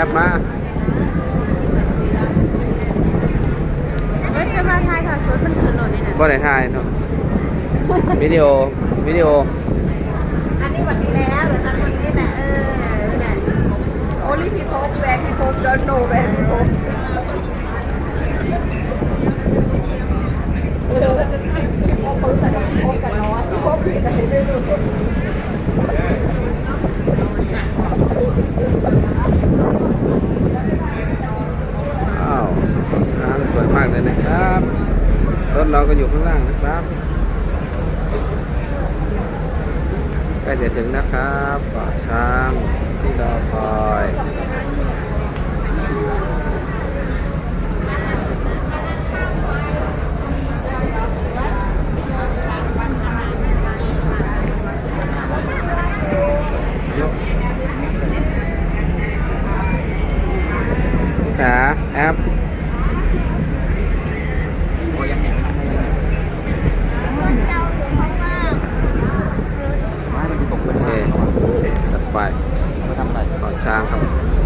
อปมาเฮ้ยจะมาทายค่ะสดมันคือโหลดนี่นะบ่ได้ถ่ายเนาะวิดีโอวิดีโอ อันนี้วันที่แล้วหรือทำวันนี้แหละเออเนี่ยโอลิพี่พบแวร์พี่พบดอนโนแวร์พี่พบเออพี่พบเขาแต่พี่พบกันน้อยพี่พบผิดอะไรไม่รู้ อ้าวช้างสวยมาก เลยนะครับ รถเราก็อยู่ข้างล่างนะครับใกล้จะถึงนะครับเกาช้างที่รอคอยนิสาแอป โอเคตัด ไปมาทำอะไรเกาะช้างครับเ